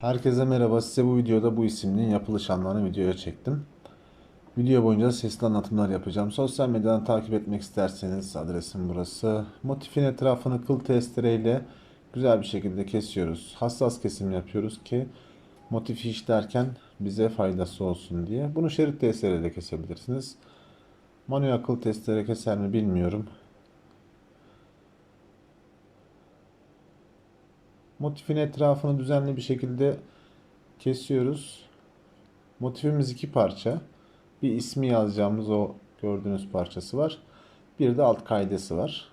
Herkese merhaba. Size bu videoda bu isimliğin yapılış anlarını videoya çektim. Video boyunca sesli anlatımlar yapacağım. Sosyal medyadan takip etmek isterseniz adresim burası. Motifin etrafını kıl testereyle güzel bir şekilde kesiyoruz. Hassas kesim yapıyoruz ki motifi işlerken bize faydası olsun diye. Bunu şerit testereyle kesebilirsiniz. Manuel kıl testere keser mi bilmiyorum. Motifin etrafını düzenli bir şekilde kesiyoruz. Motifimiz iki parça. Bir ismi yazacağımız o gördüğünüz parçası var. Bir de alt kaidesi var.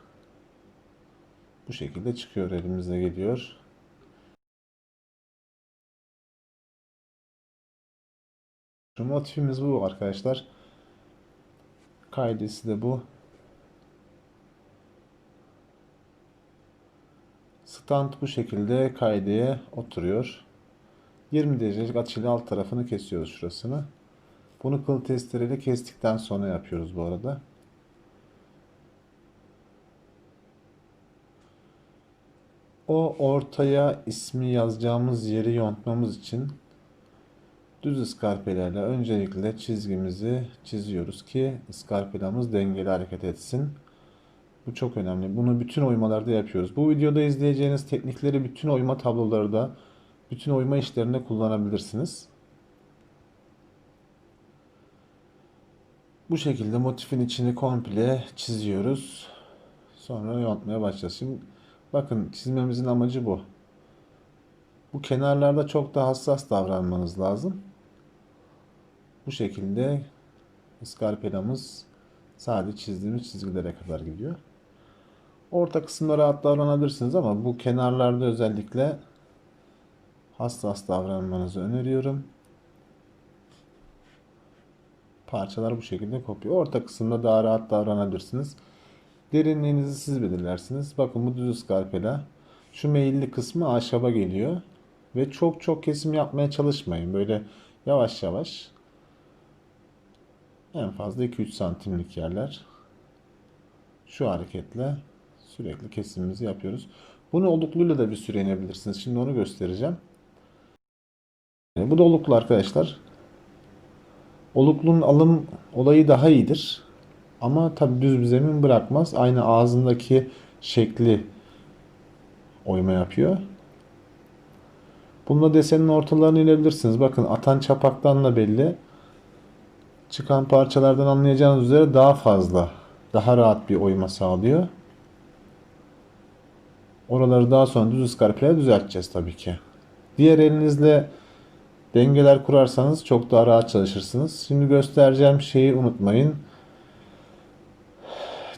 Bu şekilde çıkıyor elimize geliyor. Motifimiz bu arkadaşlar. Kaidesi de bu. Stand bu şekilde kaydeye oturuyor. 20 derecelik açıyla alt tarafını kesiyoruz şurasını. Bunu kıl testereyle kestikten sonra yapıyoruz bu arada. O ortaya ismi yazacağımız yeri yontmamız için düz ıskarpelerle öncelikle çizgimizi çiziyoruz ki ıskarpelamız dengeli hareket etsin. Bu çok önemli. Bunu bütün oymalarda yapıyoruz. Bu videoda izleyeceğiniz teknikleri bütün oyma tabloları bütün oyma işlerinde kullanabilirsiniz. Bu şekilde motifin içini komple çiziyoruz. Sonra yontmaya başlayacağız. Şimdi bakın çizmemizin amacı bu. Bu kenarlarda çok daha hassas davranmanız lazım. Bu şekilde ıskarpelamız sadece çizdiğimiz çizgilere kadar gidiyor. Orta kısımda rahat davranabilirsiniz ama bu kenarlarda özellikle hassas davranmanızı öneriyorum. Parçalar bu şekilde kopuyor. Orta kısımda daha rahat davranabilirsiniz. Derinliğinizi siz belirlersiniz. Bakın bu düz skalpela. Şu meyilli kısmı ahşaba geliyor. Ve çok çok kesim yapmaya çalışmayın. Böyle yavaş yavaş. En fazla 2-3 santimlik yerler. Şu hareketle Sürekli kesimimizi yapıyoruz. Bunu olukluyla da bir süre inebilirsiniz. Şimdi onu göstereceğim. Bu da oluklu arkadaşlar. Oluklunun alım olayı daha iyidir. Ama tabi düz bir zemin bırakmaz. Aynı ağzındaki şekli oyma yapıyor. Bununla desenin ortalarını inebilirsiniz. Bakın atan çapaktan da belli. Çıkan parçalardan anlayacağınız üzere daha fazla, daha rahat bir oyma sağlıyor. Oraları daha sonra düz iskarpele düzelteceğiz tabii ki. Diğer elinizle dengeler kurarsanız çok daha rahat çalışırsınız. Şimdi göstereceğim şeyi unutmayın.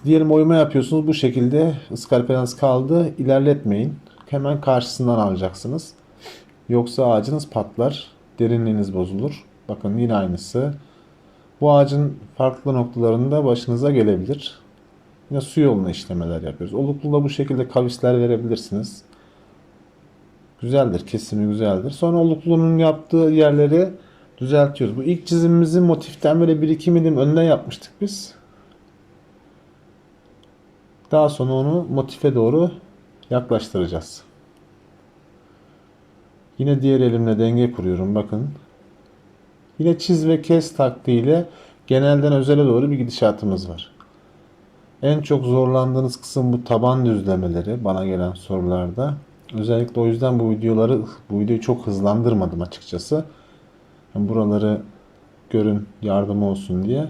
Diyelim oyma yapıyorsunuz bu şekilde ıskarpelanız kaldı. İlerletmeyin. Hemen karşısından alacaksınız. Yoksa ağacınız patlar. Derinliğiniz bozulur. Bakın yine aynısı. Bu ağacın farklı noktalarında başınıza gelebilir. Yine su yoluna işlemeler yapıyoruz. Oluklu'da bu şekilde kavisler verebilirsiniz. Güzeldir. Kesimi güzeldir. Sonra Oluklu'nun yaptığı yerleri düzeltiyoruz. Bu ilk çizimimizi motiften böyle 1-2 milim önden yapmıştık biz. Daha sonra onu motife doğru yaklaştıracağız. Yine diğer elimle denge kuruyorum. Bakın. Yine çiz ve kes taktiğiyle genelden özele doğru bir gidişatımız var. En çok zorlandığınız kısım bu taban düzlemeleri bana gelen sorularda. Özellikle o yüzden bu videoları bu videoyu çok hızlandırmadım açıkçası. Buraları görün yardım olsun diye.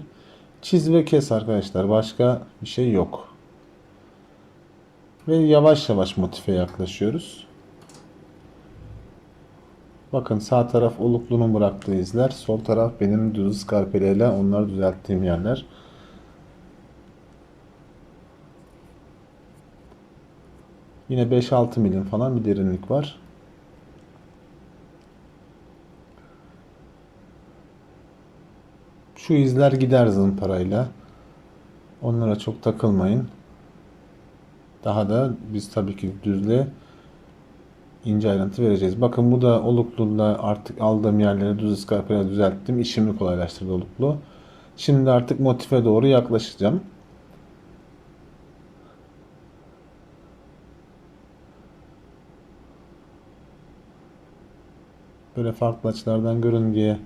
Çiz ve kes arkadaşlar. Başka bir şey yok. Ve yavaş yavaş motife yaklaşıyoruz. Bakın sağ taraf Oluklu'nun bıraktığı izler. Sol taraf benim düz skarpeleyle onları düzelttiğim yerler. Yine 5-6 milim falan bir derinlik var. Şu izler gider zımparayla. Onlara çok takılmayın. Daha da biz tabii ki düzle ince ayrıntı vereceğiz. Bakın bu da oluklulla artık aldığım yerleri düz ıskarpayla düzelttim. İşimi kolaylaştırdı oluklu. Şimdi artık motife doğru yaklaşacağım. Böyle farklı açılardan görün diye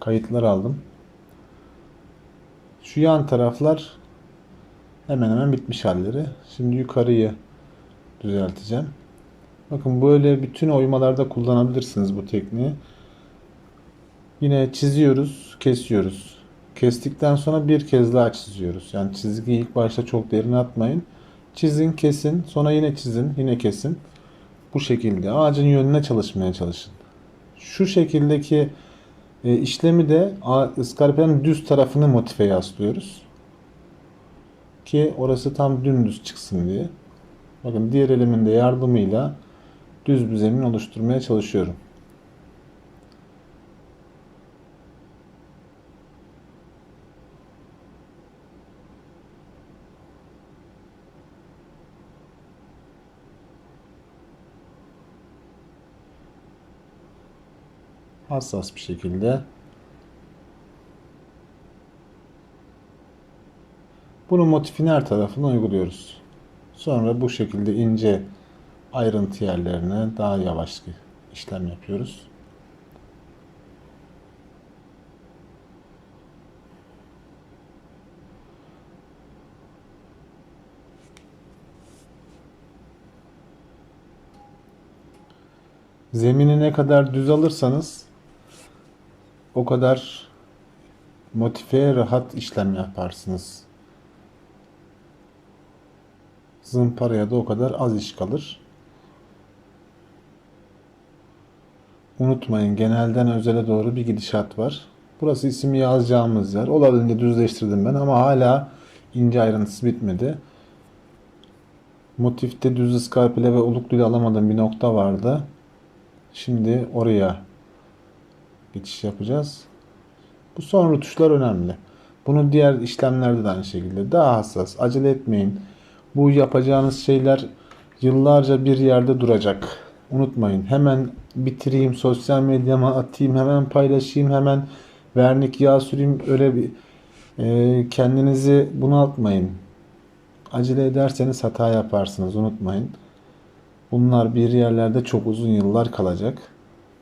kayıtlar aldım. Şu yan taraflar hemen hemen bitmiş halleri. Şimdi yukarıyı düzelteceğim. Bakın böyle bütün oymalarda kullanabilirsiniz bu tekniği. Yine çiziyoruz, kesiyoruz. Kestikten sonra bir kez daha çiziyoruz. Yani çizgiyi ilk başta çok derin atmayın. Çizin, kesin, sonra yine çizin, yine kesin. Bu şekilde ağacın yönüne çalışmaya çalışın. Şu şekildeki e, işlemi de ıskarpenin düz tarafını motife yaslıyoruz. Ki orası tam dümdüz çıksın diye. Bakın diğer elimin de yardımıyla düz bir zemin oluşturmaya çalışıyorum. Hassas bir şekilde Bunun motifin her tarafına uyguluyoruz. Sonra bu şekilde ince ayrıntı yerlerine daha yavaş işlem yapıyoruz. Zemini ne kadar düz alırsanız o kadar motifeye rahat işlem yaparsınız. Zımparaya da o kadar az iş kalır. Unutmayın genelden özele doğru bir gidişat var. Burası isim yazacağımız yer. Olabildiğince düzleştirdim ben ama hala ince ayrıntısı bitmedi. Motifte düz iskarpile ve uluklu ile alamadığım bir nokta vardı. Şimdi oraya geçiş yapacağız. Bu son rutuşlar önemli. Bunu diğer işlemlerde de aynı şekilde daha hassas. Acele etmeyin. Bu yapacağınız şeyler yıllarca bir yerde duracak. Unutmayın. Hemen bitireyim, sosyal medyama atayım, hemen paylaşayım, hemen vernik yağ süreyim. Öyle bir e, kendinizi bunaltmayın. Acele ederseniz hata yaparsınız. Unutmayın. Bunlar bir yerlerde çok uzun yıllar kalacak.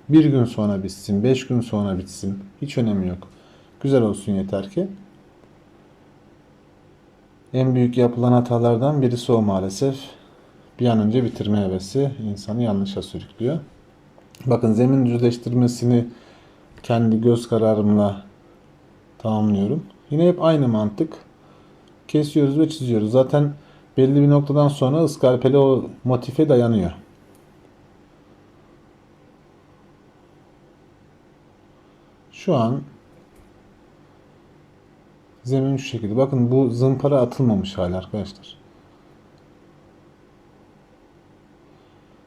Bir gün sonra bitsin, beş gün sonra bitsin. Hiç önemi yok. Güzel olsun yeter ki. En büyük yapılan hatalardan birisi o maalesef. Bir an önce bitirme hevesi insanı yanlışa sürüklüyor. Bakın zemin düzleştirmesini kendi göz kararımla tamamlıyorum. Yine hep aynı mantık. Kesiyoruz ve çiziyoruz. Zaten belli bir noktadan sonra ıskarpele o motife dayanıyor. Şu an zemin şu şekilde. Bakın bu zımpara atılmamış hala arkadaşlar.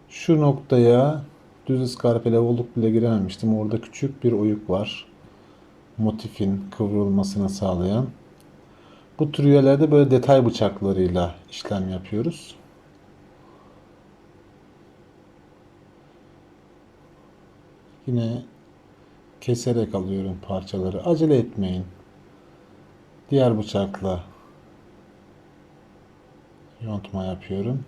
Şu noktaya düz ıskarpele olduk bile girememiştim. Orada küçük bir oyuk var. Motifin kıvrılmasını sağlayan. Bu tür üyelerde böyle detay bıçaklarıyla işlem yapıyoruz. Yine keserek alıyorum parçaları. Acele etmeyin. Diğer bıçakla yontma yapıyorum.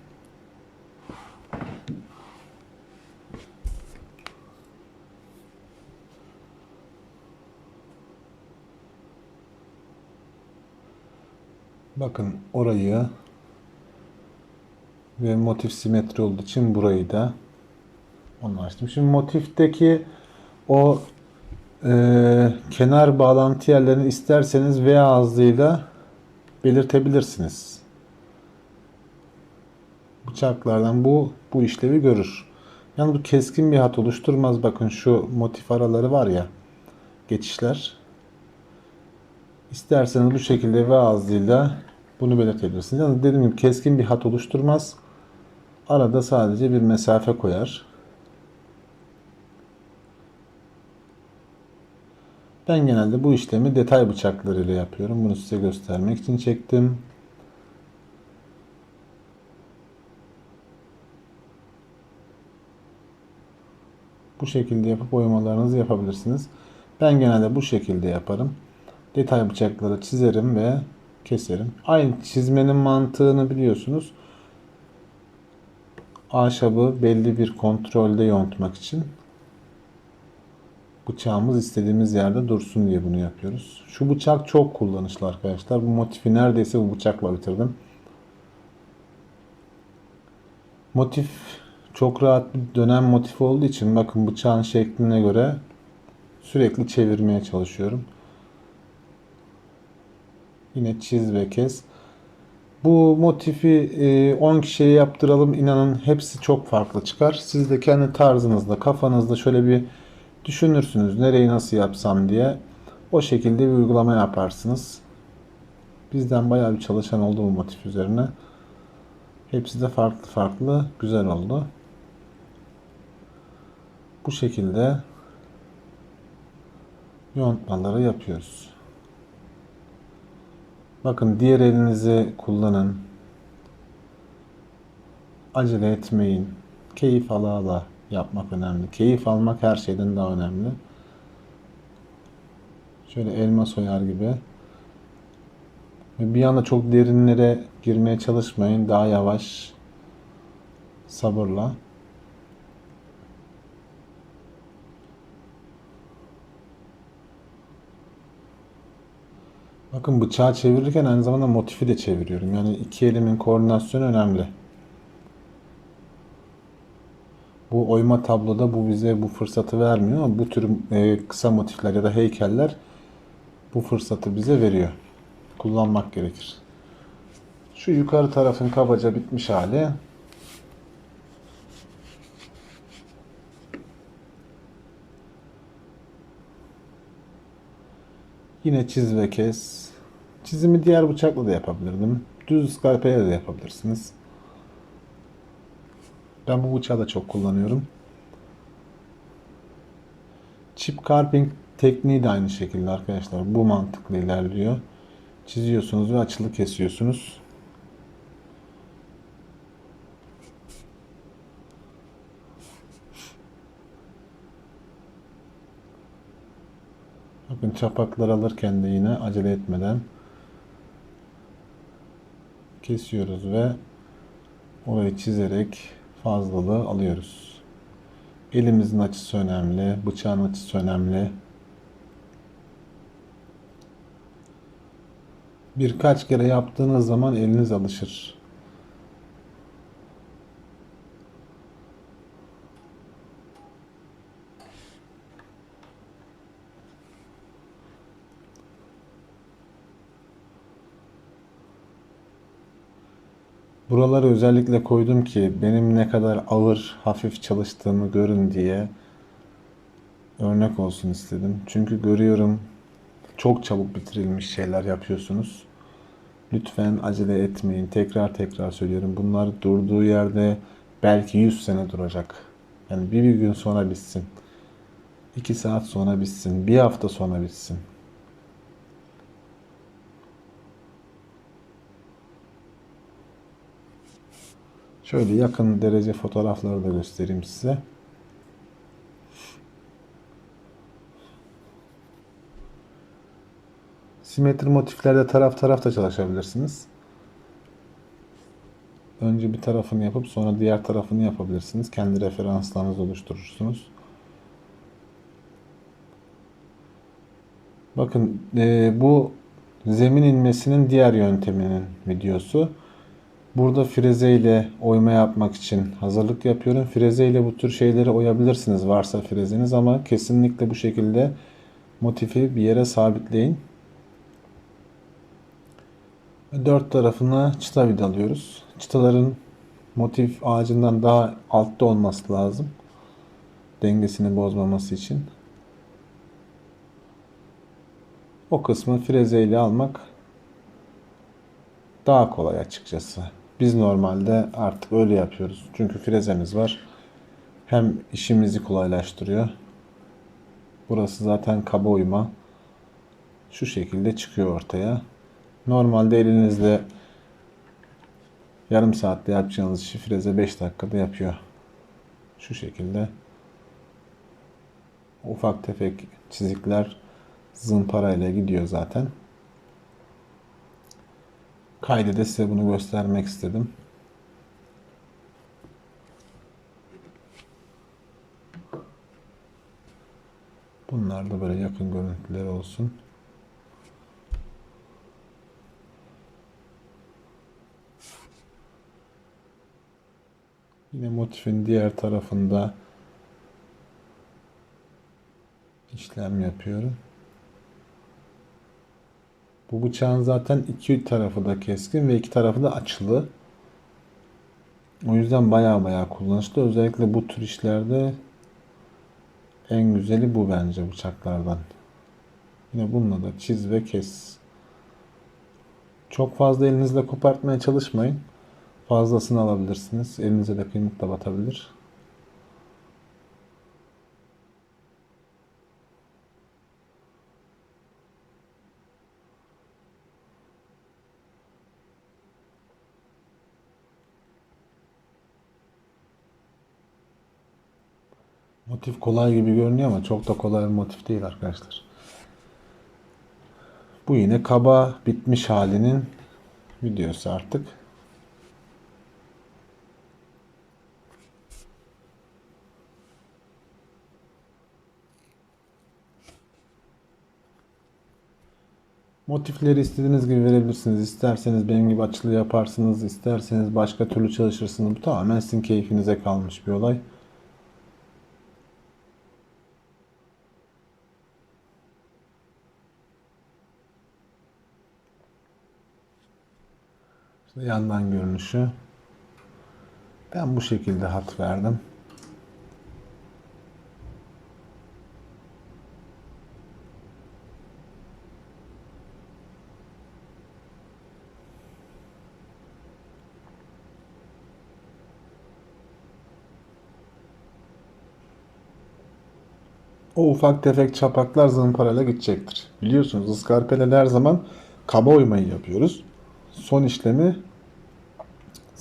Bakın orayı ve motif simetri olduğu için burayı da onu açtım. Şimdi motifteki o e, kenar bağlantı yerlerini isterseniz V ağzıyla belirtebilirsiniz. Bıçaklardan bu bu işlevi görür. Yani bu keskin bir hat oluşturmaz. Bakın şu motif araları var ya geçişler. İsterseniz bu şekilde V ağzıyla bunu belirtebilirsiniz. Yani dediğim gibi keskin bir hat oluşturmaz. Arada sadece bir mesafe koyar. Ben genelde bu işlemi detay bıçaklarıyla yapıyorum. Bunu size göstermek için çektim. Bu şekilde yapıp oymalarınızı yapabilirsiniz. Ben genelde bu şekilde yaparım. Detay bıçakları çizerim ve keserim. Aynı çizmenin mantığını biliyorsunuz. Ahşabı belli bir kontrolde yontmak için Bıçağımız istediğimiz yerde dursun diye bunu yapıyoruz. Şu bıçak çok kullanışlı arkadaşlar. Bu motifi neredeyse bu bıçakla bitirdim. Motif çok rahat bir dönem motifi olduğu için bakın bıçağın şekline göre sürekli çevirmeye çalışıyorum. Yine çiz ve kes. Bu motifi e, 10 kişiye yaptıralım. İnanın hepsi çok farklı çıkar. Siz de kendi tarzınızda, kafanızda şöyle bir düşünürsünüz. Nereyi nasıl yapsam diye. O şekilde bir uygulama yaparsınız. Bizden bayağı bir çalışan oldu bu motif üzerine. Hepsi de farklı farklı güzel oldu. Bu şekilde yontmaları yapıyoruz. Bakın diğer elinizi kullanın. Acele etmeyin. Keyif ala ala yapmak önemli. Keyif almak her şeyden daha önemli. Şöyle elma soyar gibi. Bir anda çok derinlere girmeye çalışmayın. Daha yavaş, sabırla. Bakın bıçağı çevirirken aynı zamanda motifi de çeviriyorum. Yani iki elimin koordinasyonu önemli. Bu oyma tabloda bu bize bu fırsatı vermiyor ama bu tür e, kısa motifler ya da heykeller bu fırsatı bize veriyor. Kullanmak gerekir. Şu yukarı tarafın kabaca bitmiş hali. Yine çiz ve kes. Çizimi diğer bıçakla da yapabilirdim. Düz skalpeyle de yapabilirsiniz. Ben bu bıçağı da çok kullanıyorum. Chip carving tekniği de aynı şekilde arkadaşlar. Bu mantıkla ilerliyor. Çiziyorsunuz ve açılı kesiyorsunuz. Bakın çapaklar alırken de yine acele etmeden kesiyoruz ve orayı çizerek fazlalığı alıyoruz. Elimizin açısı önemli, bıçağın açısı önemli. Birkaç kere yaptığınız zaman eliniz alışır. Buraları özellikle koydum ki benim ne kadar ağır, hafif çalıştığımı görün diye örnek olsun istedim. Çünkü görüyorum çok çabuk bitirilmiş şeyler yapıyorsunuz. Lütfen acele etmeyin. Tekrar tekrar söylüyorum. Bunlar durduğu yerde belki 100 sene duracak. Yani bir, bir gün sonra bitsin. 2 saat sonra bitsin. Bir hafta sonra bitsin. Şöyle yakın derece fotoğrafları da göstereyim size. Simetri motiflerde taraf taraf da çalışabilirsiniz. Önce bir tarafını yapıp sonra diğer tarafını yapabilirsiniz. Kendi referanslarınızı oluşturursunuz. Bakın e, bu zemin inmesinin diğer yönteminin videosu. Burada freze ile oyma yapmak için hazırlık yapıyorum. Freze ile bu tür şeyleri oyabilirsiniz varsa frezeniz ama kesinlikle bu şekilde motifi bir yere sabitleyin. Dört tarafına çıta vidalıyoruz. Çıtaların motif ağacından daha altta olması lazım. Dengesini bozmaması için. O kısmı freze ile almak daha kolay açıkçası. Biz normalde artık öyle yapıyoruz. Çünkü frezemiz var. Hem işimizi kolaylaştırıyor. Burası zaten kaba uyma. Şu şekilde çıkıyor ortaya. Normalde elinizle yarım saatte yapacağınız işi freze 5 dakikada yapıyor. Şu şekilde. Ufak tefek çizikler zımparayla gidiyor zaten. Kaydede size bunu göstermek istedim. Bunlar da böyle yakın görüntüler olsun. Yine motifin diğer tarafında işlem yapıyorum. Bu bıçağın zaten iki tarafı da keskin ve iki tarafı da açılı. O yüzden baya baya kullanışlı. Özellikle bu tür işlerde en güzeli bu bence bıçaklardan. Yine bununla da çiz ve kes. Çok fazla elinizle kopartmaya çalışmayın. Fazlasını alabilirsiniz. Elinize de kıymık da batabilir. Motif kolay gibi görünüyor ama çok da kolay bir motif değil arkadaşlar. Bu yine kaba bitmiş halinin videosu artık. Motifleri istediğiniz gibi verebilirsiniz. İsterseniz benim gibi açılı yaparsınız, isterseniz başka türlü çalışırsınız. Bu tamamen sizin keyfinize kalmış bir olay. Yandan görünüşü. Ben bu şekilde hat verdim. O ufak tefek çapaklar zımparayla gidecektir. Biliyorsunuz ıskarpelele her zaman kaba oymayı yapıyoruz. Son işlemi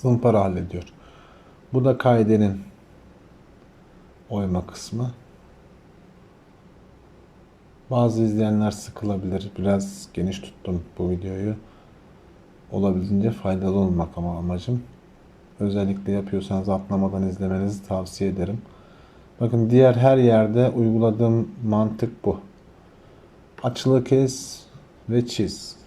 zımpara hallediyor. Bu da kaidenin oyma kısmı. Bazı izleyenler sıkılabilir. Biraz geniş tuttum bu videoyu. Olabildiğince faydalı olmak ama amacım. Özellikle yapıyorsanız atlamadan izlemenizi tavsiye ederim. Bakın diğer her yerde uyguladığım mantık bu. Açılı kes ve çiz.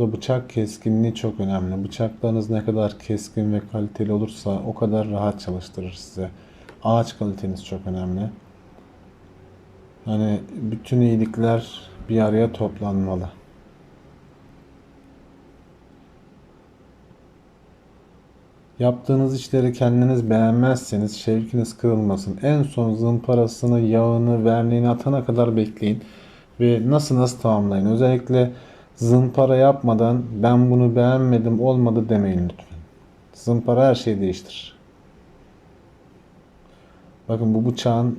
Burada bıçak keskinliği çok önemli. Bıçaklarınız ne kadar keskin ve kaliteli olursa o kadar rahat çalıştırır size. Ağaç kaliteniz çok önemli. Hani bütün iyilikler bir araya toplanmalı. Yaptığınız işleri kendiniz beğenmezseniz şevkiniz kırılmasın. En son zımparasını, yağını, verniğini atana kadar bekleyin. Ve nasıl nasıl tamamlayın. Özellikle zımpara yapmadan ben bunu beğenmedim olmadı demeyin lütfen. Zımpara her şeyi değiştirir. Bakın bu bıçağın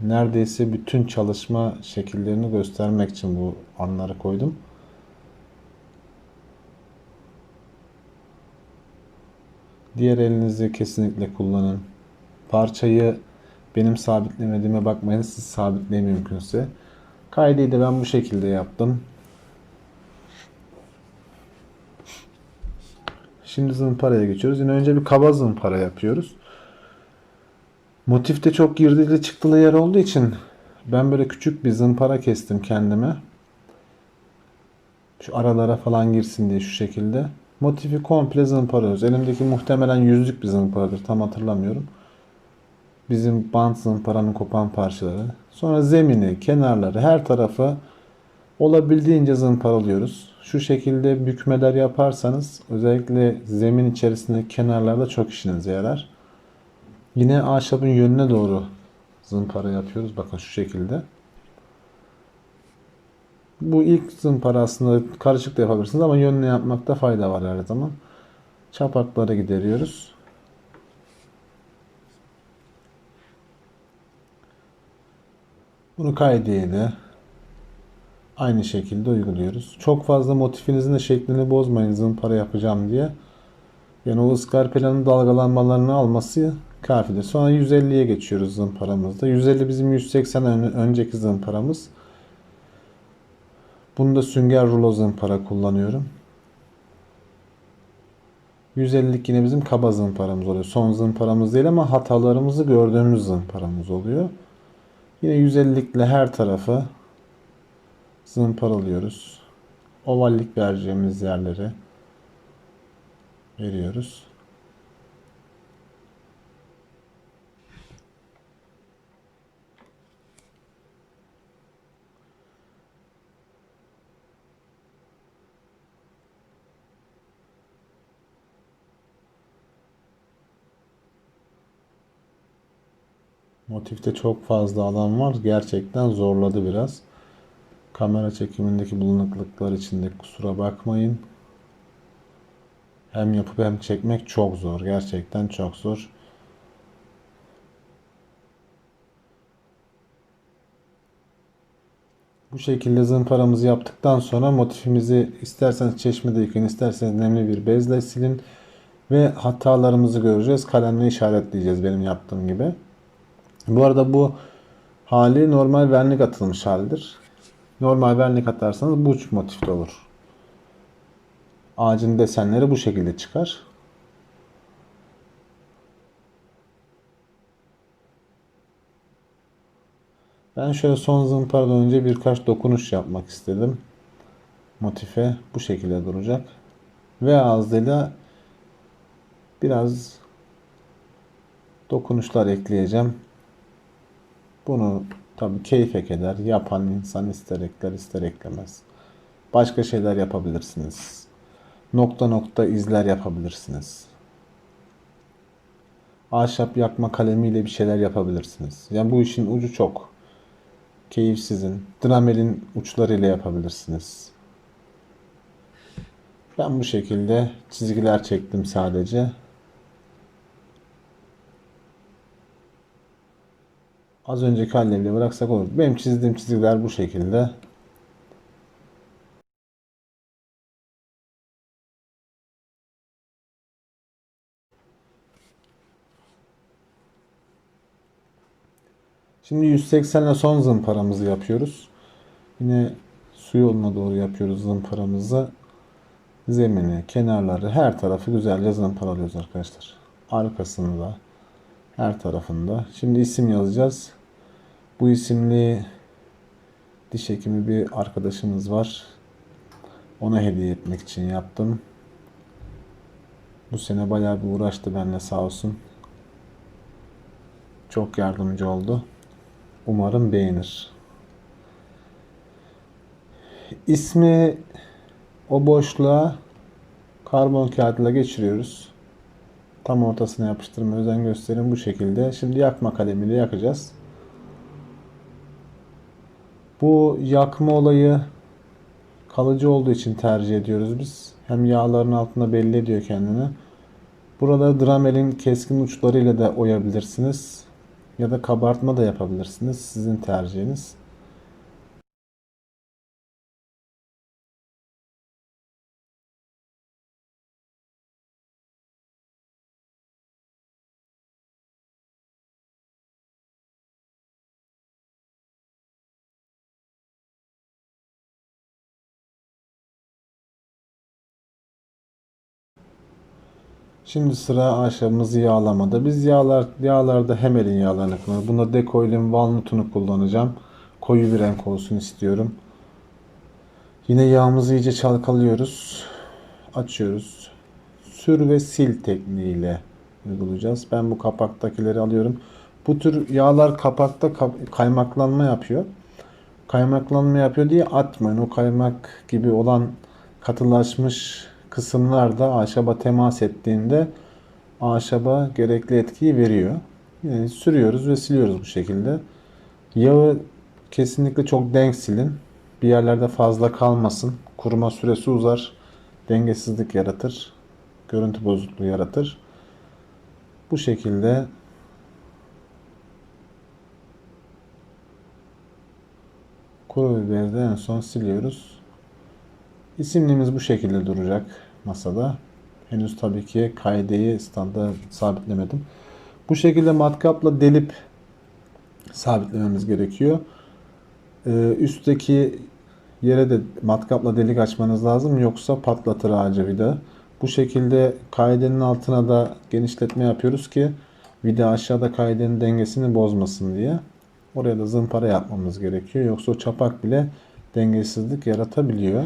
neredeyse bütün çalışma şekillerini göstermek için bu anları koydum. Diğer elinizi kesinlikle kullanın. Parçayı benim sabitlemediğime bakmayın. Siz sabitleyin mümkünse. Kaydeyi de ben bu şekilde yaptım. Şimdi zımparaya geçiyoruz. Yine önce bir kaba zımpara yapıyoruz. Motifte çok girdili çıktılı yer olduğu için ben böyle küçük bir zımpara kestim kendime. Şu aralara falan girsin diye şu şekilde. Motifi komple zımparıyoruz. Elimdeki muhtemelen yüzlük bir zımparadır. Tam hatırlamıyorum. Bizim bant zımparanın kopan parçaları. Sonra zemini, kenarları, her tarafı olabildiğince zımparalıyoruz. Şu şekilde bükmeler yaparsanız özellikle zemin içerisindeki kenarlarda çok işinize yarar. Yine ahşabın yönüne doğru zımpara yapıyoruz. Bakın şu şekilde. Bu ilk zımpara aslında karışık da yapabilirsiniz ama yönüne yapmakta fayda var her zaman. Çapakları gideriyoruz. Bunu kaydeyle aynı şekilde uyguluyoruz. Çok fazla motifinizin de şeklini bozmayın zımpara yapacağım diye. Yani o ıskarpelanın dalgalanmalarını alması kafidir. Sonra 150'ye geçiyoruz zımparamızda. 150 bizim 180 ön- önceki zımparamız. Bunda sünger rulo zımpara kullanıyorum. 150'lik yine bizim kaba zımparamız oluyor. Son zımparamız değil ama hatalarımızı gördüğümüz zımparamız oluyor. Yine 150'likle her tarafı zımparalıyoruz. Ovallik vereceğimiz yerlere veriyoruz. Motifte çok fazla alan var. Gerçekten zorladı biraz. Kamera çekimindeki bulanıklıklar için de kusura bakmayın. Hem yapıp hem çekmek çok zor. Gerçekten çok zor. Bu şekilde zımparamızı yaptıktan sonra motifimizi isterseniz çeşmede yıkayın, isterseniz nemli bir bezle silin ve hatalarımızı göreceğiz. Kalemle işaretleyeceğiz benim yaptığım gibi. Bu arada bu hali normal vernik atılmış halidir. Normal vernik atarsanız bu uç motifte olur. Ağacın desenleri bu şekilde çıkar. Ben şöyle son zımparadan önce birkaç dokunuş yapmak istedim. Motife bu şekilde duracak. Ve ağzıyla biraz dokunuşlar ekleyeceğim. Bunu tabii keyfe keder. Yapan insan ister ekler ister eklemez. Başka şeyler yapabilirsiniz. Nokta nokta izler yapabilirsiniz. Ahşap yakma kalemiyle bir şeyler yapabilirsiniz. Yani bu işin ucu çok. Keyif sizin. Dramelin uçlarıyla yapabilirsiniz. Ben bu şekilde çizgiler çektim sadece. Az önceki haliyle bıraksak olur. Benim çizdiğim çizgiler bu şekilde. Şimdi 180 ile son zımparamızı yapıyoruz. Yine su yoluna doğru yapıyoruz zımparamızı. Zemini, kenarları, her tarafı güzelce zımparalıyoruz arkadaşlar. Arkasını da, her tarafında. Şimdi isim yazacağız. Bu isimli diş hekimi bir arkadaşımız var. Ona hediye etmek için yaptım. Bu sene bayağı bir uğraştı benimle sağ olsun. Çok yardımcı oldu. Umarım beğenir. İsmi o boşluğa karbon kağıdıyla geçiriyoruz. Tam ortasına yapıştırma özen gösterin bu şekilde. Şimdi yakma kalemiyle yakacağız. Bu yakma olayı kalıcı olduğu için tercih ediyoruz biz. Hem yağların altında belli ediyor kendini. Buraları dramelin keskin uçlarıyla da oyabilirsiniz. Ya da kabartma da yapabilirsiniz. Sizin tercihiniz. Şimdi sıra ahşabımızı yağlamada. Biz yağlar yağlarda Hemel'in yağlarını kullanıyoruz. Bunda Decoil'in Walnut'unu kullanacağım. Koyu bir renk olsun istiyorum. Yine yağımızı iyice çalkalıyoruz. Açıyoruz. Sür ve sil tekniğiyle uygulayacağız. Ben bu kapaktakileri alıyorum. Bu tür yağlar kapakta kap- kaymaklanma yapıyor. Kaymaklanma yapıyor diye atmayın. O kaymak gibi olan katılaşmış kısımlar da ahşaba temas ettiğinde ahşaba gerekli etkiyi veriyor. Yani sürüyoruz ve siliyoruz bu şekilde. Yağı kesinlikle çok denk silin. Bir yerlerde fazla kalmasın. Kuruma süresi uzar. Dengesizlik yaratır. Görüntü bozukluğu yaratır. Bu şekilde kuru biberi de en son siliyoruz. İsimliğimiz bu şekilde duracak masada. Henüz tabii ki kaideyi standa sabitlemedim. Bu şekilde matkapla delip sabitlememiz gerekiyor. Ee, üstteki yere de matkapla delik açmanız lazım yoksa patlatır ağacı vida. Bu şekilde kaidenin altına da genişletme yapıyoruz ki vida aşağıda kaidenin dengesini bozmasın diye. Oraya da zımpara yapmamız gerekiyor. Yoksa o çapak bile dengesizlik yaratabiliyor.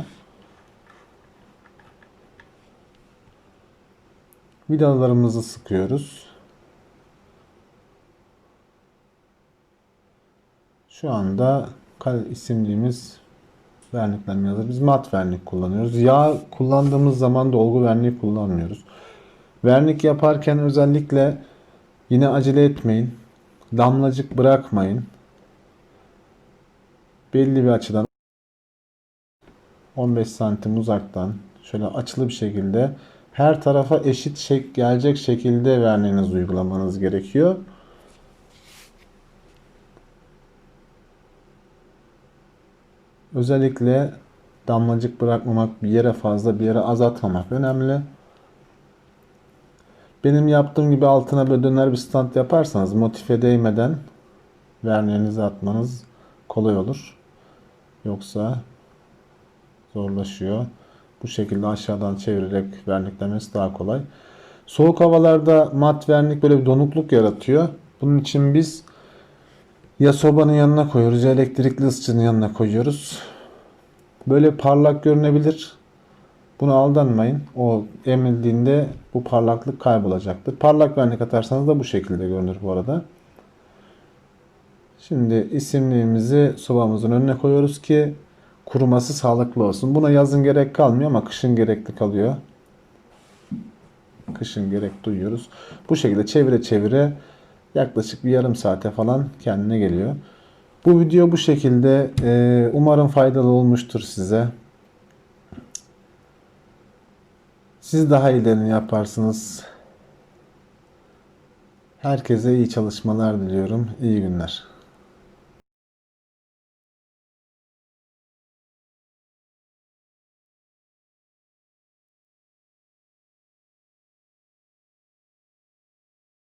Vidalarımızı sıkıyoruz. Şu anda kal isimliğimiz verniklerimiz hazır. Biz mat vernik kullanıyoruz. Yağ kullandığımız zaman dolgu verniği kullanmıyoruz. Vernik yaparken özellikle yine acele etmeyin. Damlacık bırakmayın. Belli bir açıdan 15 santim uzaktan şöyle açılı bir şekilde her tarafa eşit şek gelecek şekilde verniğinizi uygulamanız gerekiyor. Özellikle damlacık bırakmamak, bir yere fazla bir yere azaltmamak önemli. Benim yaptığım gibi altına böyle döner bir stand yaparsanız motife değmeden verniğinizi atmanız kolay olur. Yoksa zorlaşıyor. Bu şekilde aşağıdan çevirerek verniklemesi daha kolay. Soğuk havalarda mat vernik böyle bir donukluk yaratıyor. Bunun için biz ya sobanın yanına koyuyoruz ya elektrikli ısıtıcının yanına koyuyoruz. Böyle parlak görünebilir. Buna aldanmayın. O emildiğinde bu parlaklık kaybolacaktır. Parlak vernik atarsanız da bu şekilde görünür bu arada. Şimdi isimliğimizi sobamızın önüne koyuyoruz ki kuruması sağlıklı olsun. Buna yazın gerek kalmıyor ama kışın gerekli kalıyor. Kışın gerek duyuyoruz. Bu şekilde çevire çevire yaklaşık bir yarım saate falan kendine geliyor. Bu video bu şekilde. Ee, umarım faydalı olmuştur size. Siz daha iyilerini yaparsınız. Herkese iyi çalışmalar diliyorum. İyi günler.